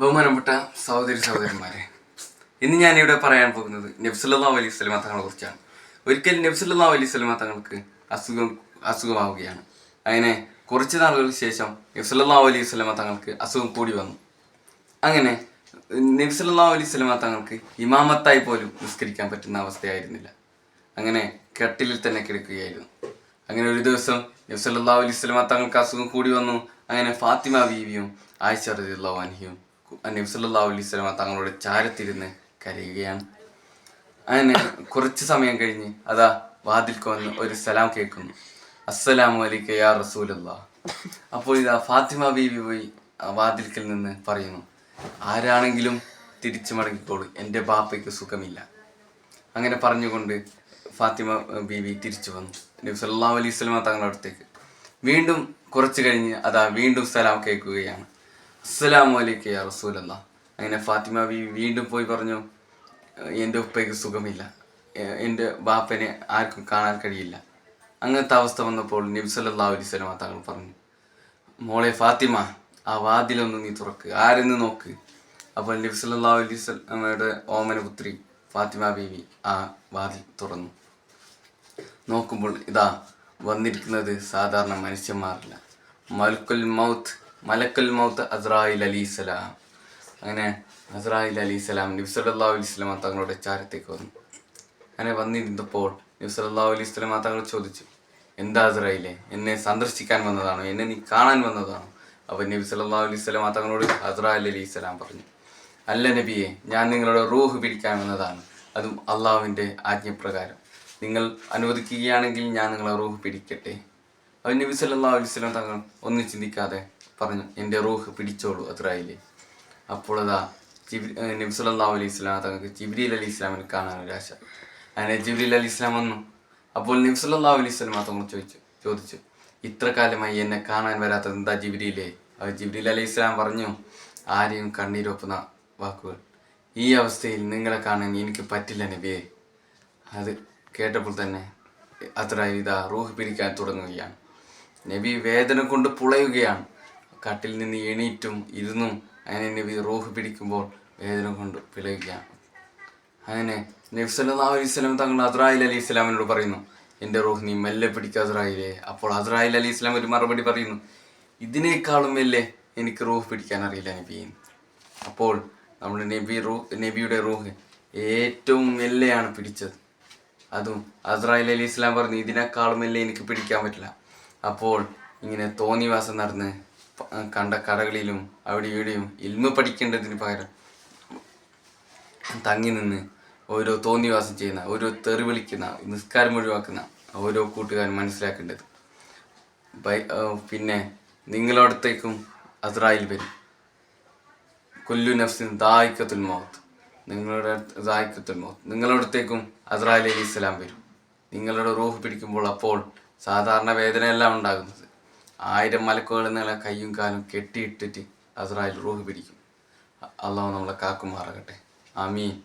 ബഹുമാനപ്പെട്ട സഹോദരി സഹോദരന്മാരെ ഇന്ന് ഞാനിവിടെ പറയാൻ പോകുന്നത് നബ്സുല്ലാ അലി സ്വലമ തങ്ങളെ കുറിച്ചാണ്. ഒരിക്കൽ നബ്സുല്ലാ അലി സ്വലമ തങ്ങൾക്ക് അസുഖം അസുഖമാവുകയാണ്. അങ്ങനെ കുറച്ച് നാളുകൾക്ക് ശേഷം നബ്സുല്ലാ അലി സ്വലമ തങ്ങൾക്ക് അസുഖം കൂടി വന്നു. അങ്ങനെ നബ്സുല്ലാ അലി സ്വലമ തങ്ങൾക്ക് ഇമാമത്തായി പോലും നിസ്കരിക്കാൻ പറ്റുന്ന അവസ്ഥയായിരുന്നില്ല. അങ്ങനെ കെട്ടിലിൽ തന്നെ കിടക്കുകയായിരുന്നു. അങ്ങനെ ഒരു ദിവസം നബ്സുല്ലാ അലി സ്വലമ തങ്ങൾക്ക് അസുഖം കൂടി വന്നു. അങ്ങനെ ഫാത്തിമ ബീവിയും ആയിഷ റളിയല്ലാഹു അൻഹയും നബ്സല്ലാ അലൈഹി സ്വലമ തങ്ങളുടെ ചാരത്തിരുന്ന് കരയുകയാണ്. അങ്ങനെ കുറച്ച് സമയം കഴിഞ്ഞ് അതാ വാതിൽക്ക് വന്ന് ഒരു സലാം കേൾക്കുന്നു. അസ്സലാമു അലൈക യാ റസൂലല്ലാ അപ്പോൾ ഇതാ ഫാത്തിമ ബീവി പോയി വാതിൽക്കൽ നിന്ന് പറയുന്നു ആരാണെങ്കിലും തിരിച്ചു മടങ്ങിക്കോളൂ എന്റെ ബാപ്പയ്ക്ക് സുഖമില്ല. അങ്ങനെ പറഞ്ഞുകൊണ്ട് ഫാത്തിമ ബീവി തിരിച്ചു വന്നു. നബി സല്ലല്ലാഹു അലൈഹി വസല്ലമ തങ്ങളുടെ അടുത്തേക്ക് വീണ്ടും കുറച്ച് കഴിഞ്ഞ് അതാ വീണ്ടും സലാം കേൾക്കുകയാണ്. അസ്സലാമു അലൈക്കും യാ റസൂലെന്ന അങ്ങനെ ഫാത്തിമ ബി വീണ്ടും പോയി പറഞ്ഞു എന്റെ ഉപ്പയ്ക്ക് സുഖമില്ല. എന്റെ ബാപ്പനെ ആർക്കും കാണാൻ കഴിയില്ല. അങ്ങനത്തെ അവസ്ഥ വന്നപ്പോൾ നബി സല്ലല്ലാഹു അലൈഹി വസല്ലമ തങ്ങൾ പറഞ്ഞു മോളെ ഫാത്തിമ ആ വാതിലൊന്ന് നീ തുറക്ക് ആരെന്ന് നോക്ക്. അപ്പോൾ നബി സല്ലല്ലാഹു അലൈഹി വസല്ലമയുടെ ഓമന പുത്രി ഫാത്തിമ ബീവി ആ വാതിൽ തുറന്നു. നോക്കുമ്പോൾ ഇതാ വന്നിരിക്കുന്നത് സാധാരണ മനുഷ്യന്മാരല്ല. മൽക്കുൽ മൗത്ത് മലക്കുൽ മൗത്ത് അസ്രായിൽ അലിസ്ലാം അങ്ങനെ അസ്രായിൽ അലിസ്ലാം നബി നിബ്സലാ അലൈഹി വസല്ലമ തങ്ങളുടെ ചാരത്തേക്ക് വന്നു. അങ്ങനെ വന്നിരുന്നപ്പോൾ നിബ്സലാ അലി അലൈഹി വസല്ലമ തങ്ങൾ ചോദിച്ചു എന്താ അസ്രായിലെ? എന്നെ സന്ദർശിക്കാൻ വന്നതാണോ? എന്നെ നീ കാണാൻ വന്നതാണോ? അപ്പോൾ നബി അലൈഹി സ്വലാം തങ്ങളോട് അസ്രായിൽ അലി സ്വലാം പറഞ്ഞു അല്ല നബിയെ ഞാൻ നിങ്ങളുടെ റൂഹ് പിടിക്കാൻ വന്നതാണ്. അതും അള്ളാഹുവിന്റെ ആജ്ഞപ്രകാരം. നിങ്ങൾ അനുവദിക്കുകയാണെങ്കിൽ ഞാൻ നിങ്ങളെ റൂഹ് പിടിക്കട്ടെ. അവൻ നബി സല്ലാ അലൈഹി വസല്ലം തങ്ങൾ ഒന്നും ചിന്തിക്കാതെ പറഞ്ഞു എന്റെ റൂഹ് പിടിച്ചോളൂ അത്രായില്ലേ അപ്പോൾ അതാ ജിബി ഏഹ് നബി സല്ലല്ലാഹു അലൈഹി വസല്ലം തങ്ങൾക്ക് ജിബ്രീൽ അലി ഇസ്ലാമിനെ കാണാൻ ഒരു ആശ. അങ്ങനെ ജിബ്രീൽ അലി ഇസ്ലാം വന്നു. അപ്പോൾ നബി സല്ലല്ലാഹു അലൈഹി വസല്ലം തങ്ങൾ ചോദിച്ചു ചോദിച്ചു ഇത്ര കാലമായി എന്നെ കാണാൻ വരാത്തത് എന്താ ജിബ്രീലേ? ജിബ്രീൽ അലൈഹി ഇസ്ലാം പറഞ്ഞു ആരെയും കണ്ണീരൊപ്പുന്ന വാക്കുകൾ. ഈ അവസ്ഥയിൽ നിങ്ങളെ കാണാൻ എനിക്ക് പറ്റില്ല നബിയെ. അത് കേട്ടപ്പോൾ തന്നെ അത്ര ഇതാ റൂഹ് പിരിക്കാൻ തുടങ്ങുകയാണ്. നബി വേദന കൊണ്ട് പുളയുകയാണ്. കട്ടിൽ നിന്ന് എണീറ്റും ഇരുന്നും അങ്ങനെ നബി റൂഹ് പിടിക്കുമ്പോൾ വേദന കൊണ്ട് പിളയുക അങ്ങനെ നബി സല്ലാ അലൈഹി വസല്ലം തങ്ങൾ അസ്രായിൽ അലി ഇസ്ലാമിനോട് പറയുന്നു എന്റെ റൂഹ് നീ മെല്ലെ പിടിക്കുക അസ്രായിലെ അപ്പോൾ അസ്രായിൽ അലി ഇസ്ലാം ഒരു മറുപടി പറയുന്നു ഇതിനേക്കാളും മെല്ലെ എനിക്ക് റൂഹ് പിടിക്കാൻ അറിയില്ല നബിയെ അപ്പോൾ നമ്മുടെ നബി റൂ നബിയുടെ റൂഹ് ഏറ്റവും മെല്ലെയാണ് പിടിച്ചത്. അതും അസ്രായിൽ അലി ഇസ്ലാം പറഞ്ഞു ഇതിനേക്കാളും മെല്ലെ എനിക്ക് പിടിക്കാൻ പറ്റില്ല. അപ്പോൾ ഇങ്ങനെ തോന്നിവാസം നടന്ന് കണ്ട കടകളിലും അവിടെ ഇവിടെയും ഇൽമ പഠിക്കേണ്ടതിന് പകരം തങ്ങി നിന്ന് ഓരോ തോന്നിവാസം ചെയ്യുന്ന ഓരോ തെറി വിളിക്കുന്ന നിസ്കാരം ഒഴിവാക്കുന്ന ഓരോ കൂട്ടുകാരും മനസ്സിലാക്കേണ്ടത്. പിന്നെ നിങ്ങളോടത്തേക്കും അസ്രായിൽ വരും. കൊല്ലു നഫ്സിൻ ദായിക്കത്തുൽ മോത്ത്. നിങ്ങളുടെ ദായിക്കത്തുൽ മോത്ത്. നിങ്ങളുടെ അസ്രായിൽ അലി ഇസ്ലാം വരും. നിങ്ങളുടെ റൂഹ് പിടിക്കുമ്പോൾ അപ്പോൾ സാധാരണ വേദനയെല്ലാം ഉണ്ടാകുന്നത്. ആയിരം മലക്കുകൾ നിങ്ങളെ കയ്യും കാലും കെട്ടിയിട്ടിട്ട് അസ്രായിൽ റൂഹ് പിടിക്കും. അള്ളാഹു നമ്മളെ കാക്കുമാറാകട്ടെ. ആമീൻ.